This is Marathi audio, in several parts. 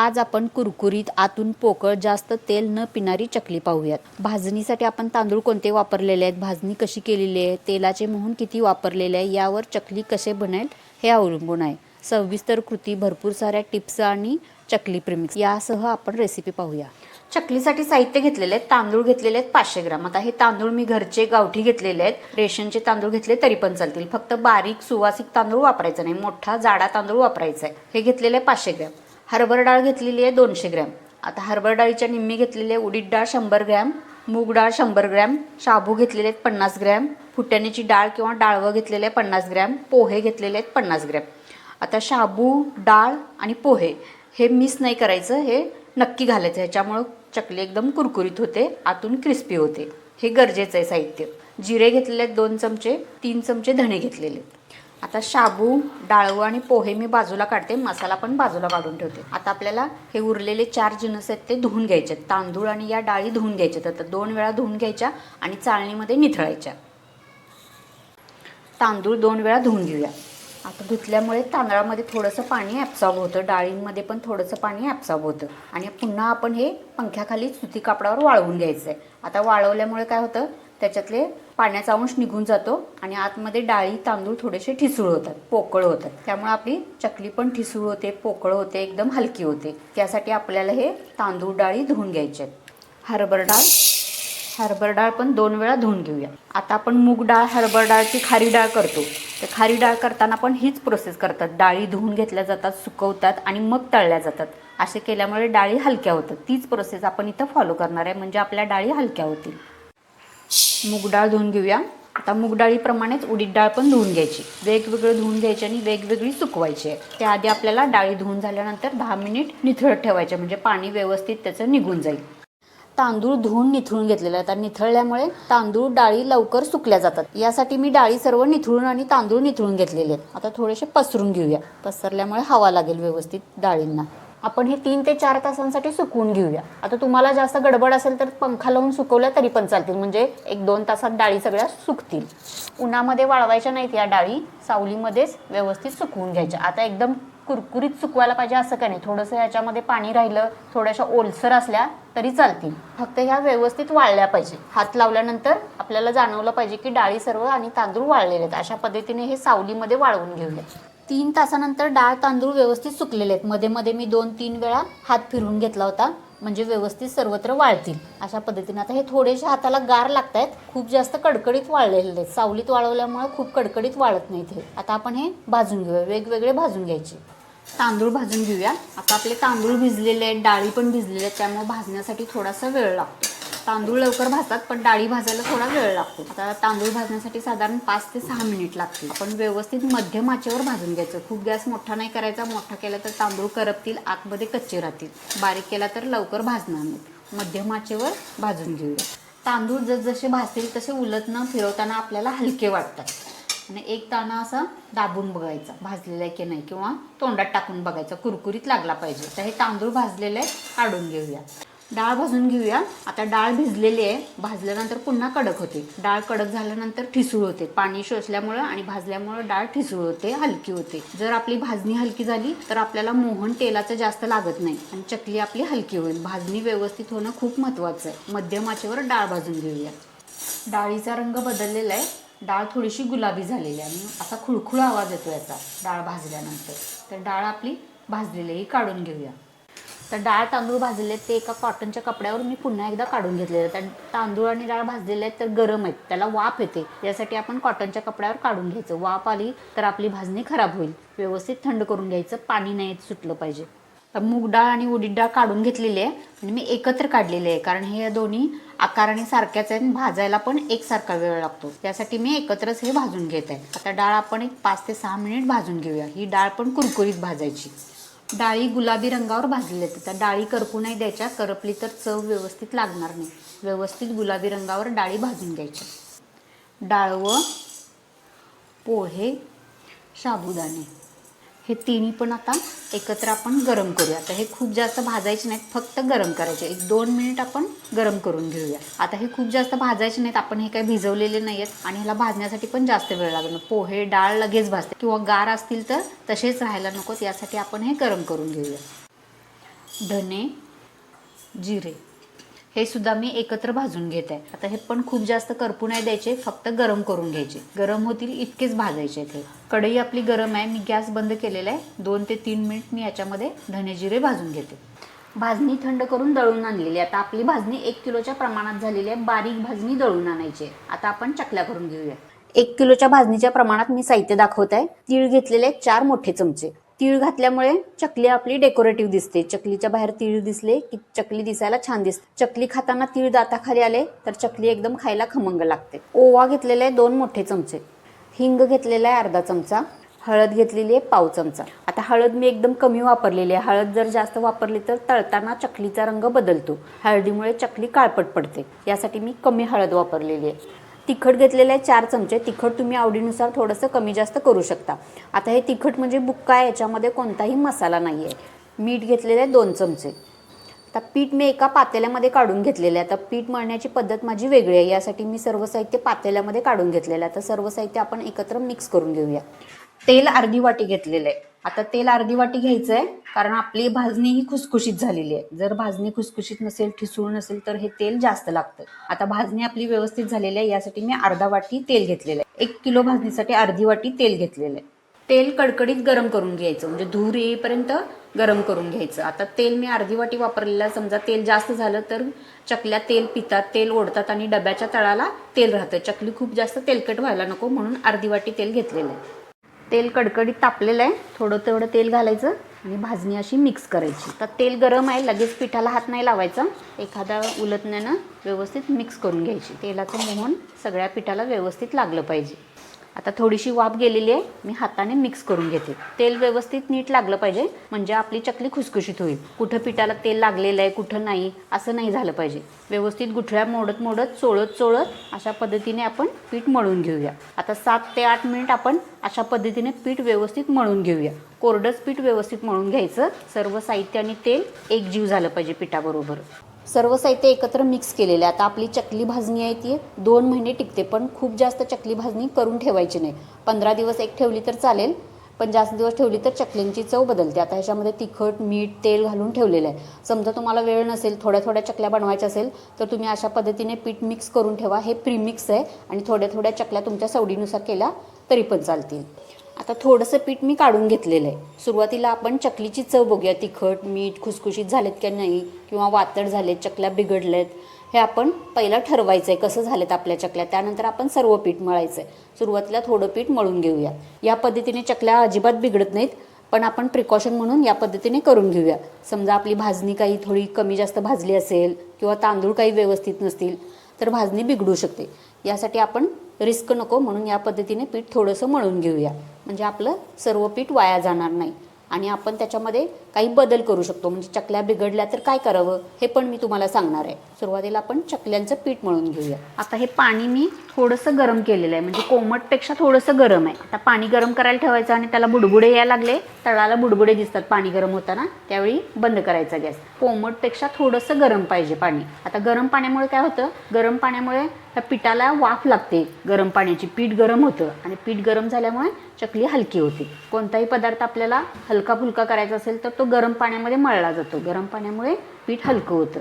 आज आपण कुरकुरीत आतून पोकळ जास्त तेल न पिणारी चकली पाहूयात. भाजणीसाठी आपण तांदूळ कोणते वापरलेले आहेत? भाजणी कशी केलेली आहे? तेलाचे मोहन किती वापरलेले आहे? यावर चकली कसे बनेल हे अवलंबून आहे. सविस्तर कृती भरपूर साऱ्या टिप्स आणि चकली प्रेमिक्स यासह आपण रेसिपी पाहूया. चकलीसाठी साहित्य घेतलेले आहेत तांदूळ घेतलेले आहेत पाचशे ग्राम. आता हे तांदूळ मी घरचे गावठी घेतलेले आहेत. रेशनचे तांदूळ घेतले तरी पण चालतील. फक्त बारीक सुवासिक तांदूळ वापरायचा नाही. मोठा जाडा तांदूळ वापरायचा आहे. हे घेतलेले आहे पाचशे ग्रॅम. हरभरा डाळ घेतलेली आहे दोनशे ग्रॅम. आता हरभरा डाळीच्या निम्मी घेतलेली आहे उडीद डाळ शंभर ग्रॅम मूग डाळ शंभर ग्रॅम शाबू घेतलेले आहेत पन्नास ग्रॅम फुट्याण्याची डाळ किंवा डाळवं घेतलेले आहे पन्नास ग्रॅम पोहे घेतलेले आहेत पन्नास ग्रॅम. आता शाबू डाळ आणि पोहे हे मिस नाही करायचं हे नक्की घालायचं. ह्याच्यामुळं चकली एकदम कुरकुरीत होते आतून क्रिस्पी होते. हे गरजेचं आहे साहित्य. जिरे घेतलेले आहेत दोन चमचे तीन चमचे धणे घेतलेले आहेत. आता शाबू डाळू आणि पोहे मी बाजूला काढते मसाला पण बाजूला काढून ठेवते. आता आपल्याला हे उरलेले चार जिनस आहेत ते धुवून घ्यायचे तांदूळ आणि या डाळी धुवून घ्यायच्यात आता दोन वेळा धुवून घ्यायच्या आणि चाळणीमध्ये निथळायच्या. तांदूळ दोन वेळा धुवून घेऊया. आता धुतल्यामुळे तांदळामध्ये थोडंसं पाणी ॲब्सॉर्ब होतं. डाळींमध्ये पण थोडंसं पाणी ॲब्सॉर्ब होतं. आणि पुन्हा आपण हे पंख्याखाली सुती कापडावर वाळवून घ्यायचं आहे आता वाळवल्यामुळे काय होतं? त्याच्यातले पाण्याचा अंश निघून जातो आणि आतमध्ये डाळी तांदूळ थोडेसे ठिसूळ होतात पोकळ होतात. त्यामुळे आपली चकली पण ठिसूळ होते पोकळ होते एकदम हलकी होते. त्यासाठी आपल्याला हे तांदूळ डाळी धुवून घ्यायचे हरभर डाळ. हरभर डाळ पण दोन वेळा धुवून घेऊया. आता आपण मूग डाळ हरभर डाळची खारी डाळ करतो. तर खारी डाळ करताना पण हीच प्रोसेस करतात. डाळी धुवून घेतल्या जातात सुकवतात आणि मग तळल्या जातात. असे केल्यामुळे डाळी हलक्या होतात. तीच प्रोसेस आपण इथं फॉलो करणार आहे. म्हणजे आपल्या डाळी हलक्या होतील. मूग डाळ धुवून घेऊया. आता मूग डाळीप्रमाणेच उडीद डाळ पण धुवून घ्यायची. वेगवेगळं धुवून घ्यायची आणि वेगवेगळी सुकवायची आहे. त्याआधी आपल्याला डाळी धुवून झाल्यानंतर दहा मिनिट निथळत ठेवायचे म्हणजे पाणी व्यवस्थित त्याचं निघून जाईल. तांदूळ धुवून निथळून घेतलेले आहेत आणि निथळल्यामुळे तांदूळ डाळी लवकर सुकल्या जातात. यासाठी मी डाळी सर्व निथळून आणि तांदूळ निथळून घेतलेले आहेत. आता थोडेसे पसरून घेऊया. पसरल्यामुळे हवा लागेल व्यवस्थित डाळींना. आपण हे तीन ते चार तासांसाठी सुकवून घेऊया. आता तुम्हाला जास्त गडबड असेल तर पंखा लावून सुकवल्या तरी पण चालतील. म्हणजे एक दोन तासात डाळी सगळ्या सुकतील. उन्हामध्ये वाळवायच्या नाहीत या डाळी. सावलीमध्येच व्यवस्थित सुकवून घ्यायच्या. आता एकदम कुरकुरीत सुकवायला पाहिजे असं काही नाही? थोडंसं ह्याच्यामध्ये पाणी राहिलं थोड्याशा ओलसर असल्या तरी चालतील. फक्त ह्या व्यवस्थित वाळल्या पाहिजे. हात लावल्यानंतर आपल्याला जाणवलं पाहिजे की डाळी सर्व आणि तांदूळ वाळलेले आहेत. अशा पद्धतीने हे सावलीमध्ये वाळवून घेऊया. तीन तासानंतर डाळ तांदूळ व्यवस्थित सुकलेले आहेत. मध्ये मध्ये मी दोन तीन वेळा हात फिरवून घेतला होता. म्हणजे व्यवस्थित सर्वत्र वाळतील. अशा पद्धतीने आता हे थोडेसे हाताला गार लागत आहेत खूप जास्त कडकडीत वाळलेले आहेत सावलीत वाळवल्यामुळे खूप कडकडीत वाळत नाहीत हे. आता आपण हे भाजून घेऊया. वेगवेगळे भाजून घ्यायचे. तांदूळ भाजून घेऊया. आता आपले तांदूळ भिजलेले आहेत. डाळी पण भिजलेले आहेत. त्यामुळे भाजण्यासाठी थोडासा वेळ लागतो. तांदूळ लवकर भाजतात पण डाळी भाजायला थोडा वेळ लागतो. आता तांदूळ भाजण्यासाठी साधारण पाच ते सहा मिनिट लागतील. आपण व्यवस्थित मध्यम आचेवर भाजून घ्यायचं. खूप गॅस मोठा नाही करायचा. मोठा केला तर तांदूळ करपतील आतमध्ये कच्चे राहतील. बारीक केला तर लवकर भाजणार नाहीत. मध्यम आचेवर भाजून घेऊया. तांदूळ जसजसे भाजतील तसे उलत न फिरवताना आपल्याला हलके वाटतात. आणि एक ताना असा दाबून बघायचा भाजलेला आहे की नाही किंवा तोंडात टाकून बघायचा. कुरकुरीत लागला पाहिजे. तर हे तांदूळ भाजलेले काढून घेऊया. डाळ भाजून घेऊया. आता डाळ भिजलेली आहे. भाजल्यानंतर पुन्हा कडक होते. डाळ कडक झाल्यानंतर ठिसूळ होते. पाणी शोषल्यामुळं आणि भाजल्यामुळं डाळ ठिसूळ होते हलकी होते. जर आपली भाजणी हलकी झाली तर आपल्याला मोहन तेलाचं जास्त लागत नाही आणि चकली आपली हलकी होईल. भाजणी व्यवस्थित होणं खूप महत्त्वाचं आहे. मध्यम आचेवर डाळ भाजून घेऊया. डाळीचा रंग बदललेला आहे. डाळ थोडीशी गुलाबी झालेली आहे. आणि असा खुळखुळ आवाज येतो याचा. डाळ भाजल्यानंतर. तर डाळ आपली भाजलेली काढून घेऊया. तर डाळ तांदूळ भाजलेले आहेत ते एका कॉटनच्या कपड्यावर मी पुन्हा एकदा काढून घेतलेले आहेत. तांदूळ आणि डाळ भाजलेले आहेत तर गरम आहेत. त्याला वाफ येते. यासाठी आपण कॉटनच्या कपड्यावर काढून घ्यायचं. वाफ आली तर आपली भाजणी खराब होईल. व्यवस्थित थंड करून घ्यायचं. पाणी नाही सुटलं पाहिजे. तर मूग डाळ आणि उडीद डाळ काढून घेतलेली आहे. आणि मी एकत्र काढलेले आहे. कारण हे दोन्ही आकाराने सारख्याच आहेत. आणि भाजायला पण एकसारखा वेळ लागतो. त्यासाठी मी एकत्रच हे भाजून घेत आहे. आता डाळ आपण एक पाच ते सहा मिनिट भाजून घेऊया. ही डाळ पण कुरकुरीत भाजायची. डाळी गुलाबी रंगावर भाजलेल्या आहेत त्या डाळी करपू नाही द्यायच्या करपली तर चव व्यवस्थित लागणार नाही. व्यवस्थित गुलाबी रंगावर डाळी भाजून घ्यायच्या. डाळवं पोहे साबुदाणे. हे तिन्ही पण आता एकत्र आपण गरम करूया आता हे खूप जास्त भाजायचे नाहीत फक्त गरम करायचे. एक दोन मिनिट आपण गरम करून घेऊया आता हे खूप जास्त भाजायचे नाहीत आपण हे काही भिजवलेले नाही आहेत आणि ह्याला भाजण्यासाठी पण जास्त वेळ लागणार पोहे डाळ लगेच भाजते किंवा गार असतील तर तसेच राहायला नकोत यासाठी आपण हे गरम करून घेऊया धने जिरे. हे सुद्धा मी एकत्र भाजून घेत. आहे आता हे पण खूप जास्त करपू नाही द्यायचे फक्त गरम करून घ्यायचे. गरम होतील इतकेच भाजायचे ते. कढई आपली गरम आहे मी गॅस बंद केलेला आहे. दोन ते तीन मिनिट मी याच्यामध्ये धने जिरे भाजून घेते. भाजणी थंड करून दळून आणलेली आहे. आता आपली भाजणी एक किलोच्या प्रमाणात झालेली आहे. बारीक भाजणी दळून आणायची आता आपण चकल्या करून घेऊया. एक किलोच्या भाजणीच्या प्रमाणात मी साहित्य दाखवत आहे. तीळ घेतलेले चार मोठे चमचे. तीळ घातल्यामुळे चकली आपली डेकोरेटिव्ह दिसते. चकलीच्या बाहेर तीळ दिसले की चकली दिसायला छान दिसते. चकली खाताना तीळ दाताखाली आले तर चकली एकदम खायला खमंग लागते. ओवा घेतलेले आहे दोन मोठे चमचे. हिंग घेतलेला आहे अर्धा चमचा. हळद घेतलेली आहे पाव चमचा. आता हळद मी एकदम कमी वापरलेली आहे. हळद जर जास्त वापरली तर तळताना चकलीचा रंग बदलतो. हळदीमुळे चकली काळपट पडते. यासाठी मी कमी हळद वापरलेली आहे. तिखट घेतलेले आहे चार चमचे. तिखट तुम्ही आवडीनुसार थोडंसं कमी जास्त करू शकता. आता हे तिखट म्हणजे बुक्का आहे याच्यामध्ये कोणताही मसाला नाही आहे मीठ घेतलेले आहे दोन चमचे. आता पीठ मी एका पातेल्यामध्ये काढून घेतलेलं आहे. आता पीठ मळण्याची पद्धत माझी वेगळी आहे. यासाठी मी सर्व साहित्य पातेल्यामध्ये काढून घेतलेलं आहे. आता सर्व साहित्य आपण एकत्र मिक्स करून घेऊया. तेल अर्धी वाटी घेतलेलं आहे. आता तेल अर्धी वाटी घ्यायचं आहे कारण आपली भाजणी ही खुसखुशीत झालेली आहे. जर भाजणी खुसखुशीत नसेल ठिसूळ नसेल तर हे तेल जास्त लागतं. आता भाजणी आपली व्यवस्थित झालेली आहे यासाठी मी अर्धा वाटी तेल घेतलेलं आहे. एक किलो भाजणीसाठी अर्धी वाटी तेल घेतलेलं आहे. तेल कडकडीत गरम करून घ्यायचं म्हणजे धूर येईपर्यंत गरम करून घ्यायचं. आता तेल मी अर्धी वाटी वापरलेलं आहे. समजा तेल जास्त झालं तर चकल्या तेल पितात तेल ओढतात आणि डब्याच्या तळाला तेल राहतं. चकली खूप जास्त तेलकट व्हायला नको म्हणून अर्धी वाटी तेल घेतलेलं आहे. तेल कडकडीत तापलेलं आहे. थोडं तेवढं तेल घालायचं आणि भाजणी अशी मिक्स करायची. तर तेल गरम आहे लगेच पिठाला हात नाही लावायचा. एखादा उलटण्यानं व्यवस्थित मिक्स करून घ्यायची. तेलाचं मोहन सगळ्या पिठाला व्यवस्थित लागलं पाहिजे. आता थोडीशी वाफ गेलेली आहे मी हाताने मिक्स करून घेते. तेल व्यवस्थित नीट लागलं पाहिजे म्हणजे आपली चकली खुसखुशीत होईल. कुठं पिठाला तेल लागलेलं आहे कुठं नाही असं नाही झालं पाहिजे. व्यवस्थित गुठळ्या मोडत मोडत चोळत चोळत अशा पद्धतीने आपण पीठ मळून घेऊया. आता सात ते आठ मिनिट आपण अशा पद्धतीने पीठ व्यवस्थित मळून घेऊया. कोरडंच पीठ व्यवस्थित मळून घ्यायचं. सर्व साहित्य आणि तेल एकजीव झालं पाहिजे पिठाबरोबर. सर्व साहित्य एकत्र मिक्स केलेले आता आपली चकली भाजणी आहे ती. दोन महिने टिकते पण खूप जास्त चकली भाजणी करून ठेवायची नाही. पंधरा दिवस एक ठेवली तर चालेल पण जास्त दिवस ठेवली तर चकलींची चव बदलते. आता ह्याच्यामध्ये तिखट मीठ तेल घालून ठेवलेलं आहे. समजा तुम्हाला वेळ नसेल थोड्या थोड्या चकल्या बनवायच्या असेल तर तुम्ही अशा पद्धतीने पीठ मिक्स करून ठेवा. हे प्रीमिक्स आहे आणि थोड्या थोड्या चकल्या तुमच्या सवडीनुसार केल्या तरी पण चालतील. आता थोडंसं पीठ मी काढून घेतलेलं आहे. सुरुवातीला आपण चकलीची चव बघूया. तिखट मीठ खुसखुशीत झालेत की नाही किंवा वातड झालेत चकल्या बिघडलेत हे आपण पहिलं ठरवायचं आहे कसं झालेत आपल्या चकल्या. त्यानंतर आपण सर्व पीठ मळायचं आहे सुरुवातीला थोडं पीठ मळून घेऊया. या पद्धतीने चकल्या अजिबात बिघडत नाहीत पण आपण प्रिकॉशन म्हणून या पद्धतीने करून घेऊया. समजा आपली भाजणी काही थोडी कमी जास्त भाजली असेल किंवा तांदूळ काही व्यवस्थित नसतील तर भाजणी बिघडू शकते. यासाठी आपण रिस्क नको म्हणून या पद्धतीने पीठ थोडंसं मळून घेऊया. म्हणजे आपलं सर्व पीठ वाया जाणार नाही. आणि आपण त्याच्यामध्ये काही बदल करू शकतो. म्हणजे चकल्या बिघडल्या तर काय करावं? हे पण मी तुम्हाला सांगणार आहे. सुरुवातीला आपण चकल्यांचं पीठ मळून घेऊया. आता हे पाणी मी थोडंसं गरम केलेलं आहे. म्हणजे कोमटपेक्षा थोडंसं गरम आहे. आता पाणी गरम करायला ठेवायचं आणि त्याला बुडबुडे यायला लागले तळाला बुडबुडे दिसतात पाणी गरम होताना. त्यावेळी बंद करायचा गॅस. कोमटपेक्षा थोडंसं गरम पाहिजे पाणी. आता गरम पाण्यामुळे काय होतं? गरम पाण्यामुळे त्या पिठाला वाफ लागते. गरम पाण्याची पीठ गरम होतं आणि पीठ गरम झाल्यामुळे चकली हलकी होते. कोणताही पदार्थ आपल्याला हलका फुलका करायचा असेल तर तो गरम पाण्यामध्ये मळला जातो. गरम पाण्यामुळे पीठ हलकं होतं.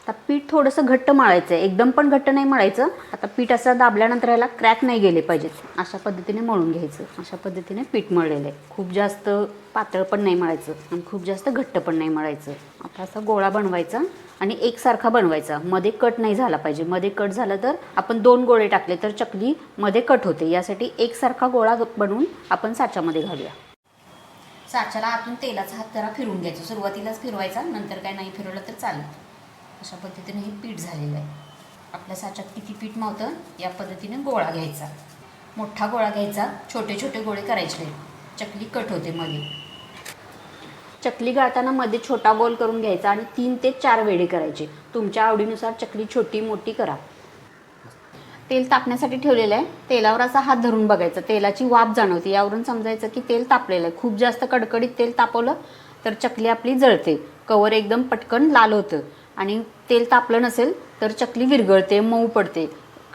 आता पीठ थोडंसं घट्ट मळायचं आहे. एकदम पण घट्ट नाही मळायचं. आता पीठ असं दाबल्यानंतर याला क्रॅक नाही गेले पाहिजेत. अशा पद्धतीने मळून घ्यायचं. अशा पद्धतीने पीठ मळलेलं आहे. खूप जास्त पातळ पण नाही मळायचं आणि खूप जास्त घट्ट पण नाही मळायचं. आता असा गोळा बनवायचा आणि एकसारखा बनवायचा. मध्ये कट नाही झाला पाहिजे. मध्ये कट झालं तर आपण दोन गोळे टाकले तर चकली मध्ये कट होते. यासाठी एकसारखा गोळा बनवून आपण साच्यामध्ये घालूया. साच्याला आतून तेलाचा हात जरा फिरून घ्यायचा. सुरुवातीलाच फिरवायचा नंतर काय नाही फिरवलं तर चालेल. अशा पद्धतीने हे पीठ झालेलं आहे. आपल्या साच्यात किती पीठ मावतं या पद्धतीने गोळा घ्यायचा. मोठा गोळा घ्यायचा छोटे छोटे गोळे करायचे. चकली कट होते मध्ये. चकली गाळताना मध्ये छोटा गोल करून घ्यायचा आणि तीन ते चार वेळे करायचे. तुमच्या आवडीनुसार चकली छोटी मोठी करा. तेल तापण्यासाठी ठेवलेलं आहे. तेलावर असा हात धरून बघायचा. तेलाची वाफ जाणवते. यावरून समजायचं की तेल तापलेलं आहे. खूप जास्त कडकडीत तेल तापवलं तर चकली आपली जळते. कवर एकदम पटकन लाल होतं. आणि तेल तापलं नसेल तर चकली विरघळते मऊ पडते.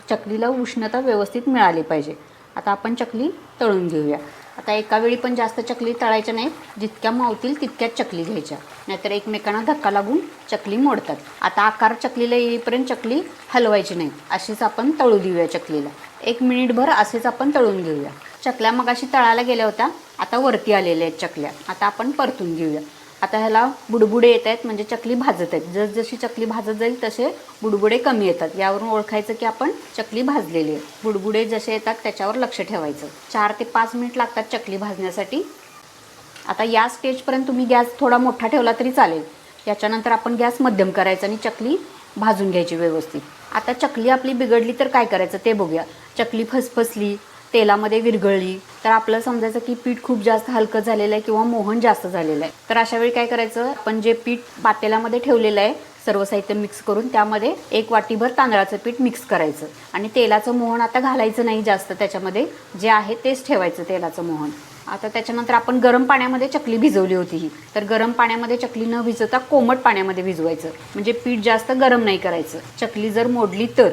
चकलीला उष्णता व्यवस्थित मिळाली पाहिजे. आता आपण चकली तळून घेऊया. आता एका वेळी पण जास्त चकली तळायच्या नाहीत. जितक्या मावतील तितक्याच चकली घ्यायच्या. नाहीतर एकमेकांना धक्का लागून चकली मोडतात. आता आकार चकलीला येईपर्यंत चकली हलवायची नाही अशीच आपण तळू देऊया चकलीला. एक मिनिटभर असेच आपण तळून घेऊया. चकल्या मगाशी तळायला गेल्या होत्या. आता वरती आलेल्या आहेत चकल्या. आता आपण परतून घेऊया. आता ह्याला बुडबुडे येत आहेत म्हणजे चकली भाजत आहेत. जसजशी चकली भाजत जाईल तसे बुडबुडे कमी येतात. यावरून ओळखायचं की आपण चकली भाजलेली आहे. बुडबुडे जसे येतात त्याच्यावर लक्ष ठेवायचं. चार ते पाच मिनिट लागतात चकली भाजण्यासाठी. आता या स्टेजपर्यंत तुम्ही गॅस थोडा मोठा ठेवला तरी चालेल. याच्यानंतर आपण गॅस मध्यम करायचा आणि चकली भाजून घ्यायची व्यवस्थित. आता चकली आपली बिघडली तर काय करायचं ते बघूया. चकली फसफसली तेलामध्ये विरघळली. तर आपलं समजायचं की पीठ खूप जास्त हलकं झालेलं आहे किंवा मोहन जास्त झालेलं आहे. तर अशा वेळी काय करायचं? आपण जे पीठ पातेल्यामध्ये ठेवलेलं आहे सर्व साहित्य मिक्स करून त्यामध्ये एक वाटीभर तांदळाचं पीठ मिक्स करायचं. आणि तेलाचं मोहन आता घालायचं नाही जास्त. त्याच्यामध्ये जे आहे तेच ठेवायचं तेलाचं मोहन. आता त्याच्यानंतर आपण गरम पाण्यामध्ये चकली भिजवली होती ही. तर गरम पाण्यामध्ये चकली न भिजवता कोमट पाण्यामध्ये भिजवायचं. म्हणजे पीठ जास्त गरम नाही करायचं. चकली जर मोडली तर.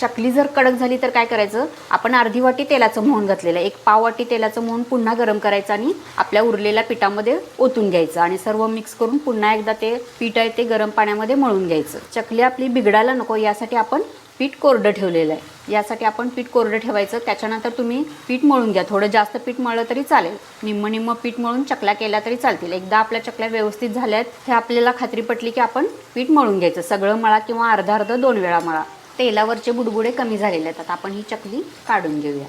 चकली जर कडक झाली तर काय करायचं? आपण अर्धी वाटी तेलाचं मोहन घातलेलं आहे. एक पाव वाटी तेलाचं मोहन पुन्हा गरम करायचं आणि आपल्या उरलेल्या पिठामध्ये ओतून घ्यायचं आणि सर्व मिक्स करून पुन्हा एकदा ते पीठ आहे ते गरम पाण्यामध्ये मळून घ्यायचं. चकली आपली बिघडायला नको यासाठी आपण पीठ कोरडं ठेवलेलं आहे. यासाठी आपण पीठ कोरडं ठेवायचं. त्याच्यानंतर तुम्ही पीठ मळून घ्या. थोडं जास्त पीठ मळलं तरी चालेल. निम्म निम्म पीठ मळून चकल्या केल्या तरी चालतील. एकदा आपल्या चकल्या व्यवस्थित झाल्या आहेत हे आपल्याला खात्री पटली की आपण पीठ मळून घ्यायचं. सगळं मळा किंवा अर्धा अर्ध दोन वेळा मळा. तेलावरचे बुडबुडे कमी झालेले आहेत. आता आपण ही चकली काढून घेऊया.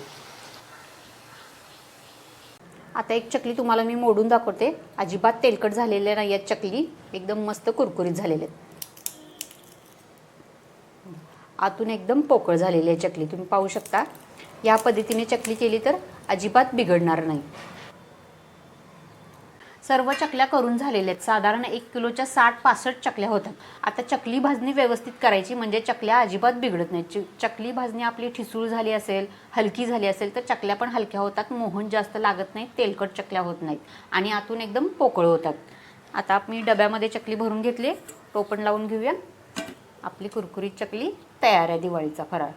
आता एक चकली तुम्हाला मी मोडून दाखवते. अजिबात तेलकट झालेल्या नाही आहेत चकली. एकदम मस्त कुरकुरीत झालेले आहेत. आतून एकदम पोकळ झालेली आहे चकली. तुम्ही पाहू शकता. या पद्धतीने चकली केली तर अजिबात बिघडणार नाही. सर्व चकल्या करून झालेल्या आहेत. साधारण एक किलोच्या साठ पासष्ट चकल्या होतात आता चकली भाजणी व्यवस्थित करायची म्हणजे चकल्या अजिबात बिघडत नाहीत. च चकली भाजणी आपली ठिसूळ झाली असेल हलकी झाली असेल तर चकल्या पण हलक्या होतात मोहन जास्त लागत नाहीत तेलकट चकल्या होत नाहीत आणि आतून एकदम पोकळ होतात. आता मी डब्यामध्ये चकली भरून घेतली. टोपण लावून घेऊया. आपली कुरकुरीत चकली तयार आहे दिवाळीचा फराळ.